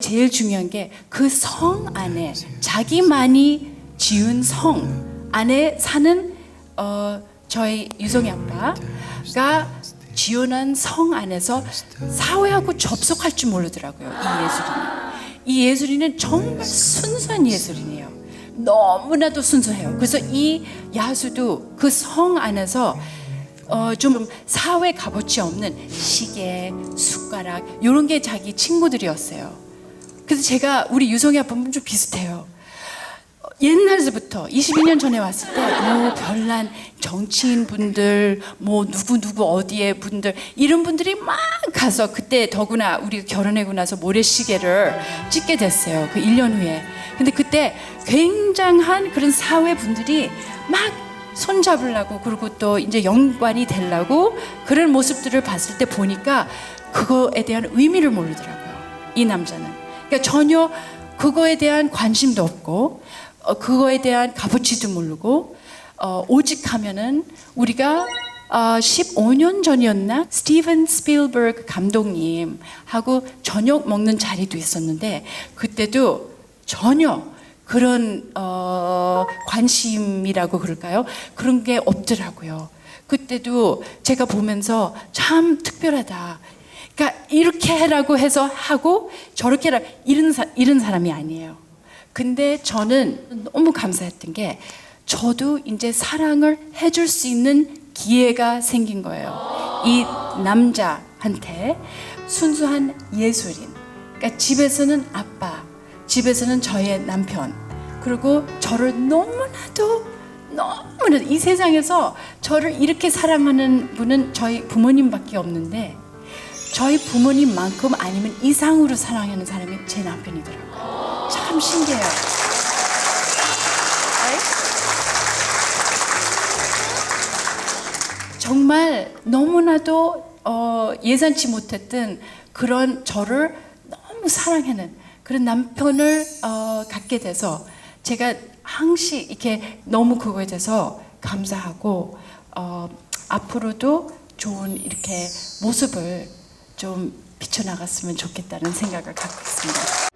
제일 중요한 게 그 성 안에 자기만이 지은 성 안에 사는 어, 저희 유성이 아빠가 지어낸 성 안에서 사회하고 접속할 줄 모르더라고요. 이 예술인이. 이 예술인은 정말 순수한 예술인이에요. 너무나도 순수해요. 그래서 이 야수도 그 성 안에서 어, 좀 사회 값어치 없는 시계, 숟가락 이런 게 자기 친구들이었어요. 그래서 제가 우리 유성이 아빠는 좀 비슷해요. 어, 옛날부터 22년 전에 왔을 때 뭐 별난 정치인 분들 뭐 누구 누구 어디에 분들 이런 분들이 막 가서 그때 더구나 우리가 결혼하고 나서 모래시계를 찍게 됐어요. 그 1년 후에. 근데 그때 굉장한 그런 사회 분들이 막 손잡으려고 그리고 또 이제 연관이 되려고 그런 모습들을 봤을 때 보니까 그거에 대한 의미를 모르더라고요. 이 남자는. 그러니까 전혀 그거에 대한 관심도 없고 어, 그거에 대한 값어치도 모르고 어, 오직 하면은 우리가 어, 15년 전이었나 스티븐 스필버그 감독님하고 저녁 먹는 자리도 있었는데 그때도 전혀 그런 어, 관심이라고 그럴까요? 그런 게 없더라고요. 그때도 제가 보면서 참 특별하다. 그러니까 이렇게 해라고 해서 하고 저렇게 해라 이런 사, 이런 사람이 아니에요. 근데 저는 너무 감사했던 게 저도 이제 사랑을 해줄 수 있는 기회가 생긴 거예요. 이 남자한테 순수한 예술인. 그러니까 집에서는 아빠, 집에서는 저의 남편, 그리고 저를 너무나도 너무나도 이 세상에서 저를 이렇게 사랑하는 분은 저희 부모님밖에 없는데 저희 부모님만큼 아니면 이상으로 사랑하는 사람이 제 남편이더라고요. 참 신기해요. 정말 너무나도 어, 예상치 못했던 그런 저를 너무 사랑하는 그런 남편을 어, 갖게 돼서 제가 항시 이렇게 너무 그거에 대해서 감사하고 어, 앞으로도 좋은 이렇게 모습을 좀 비춰나갔으면 좋겠다는 생각을 갖고 있습니다.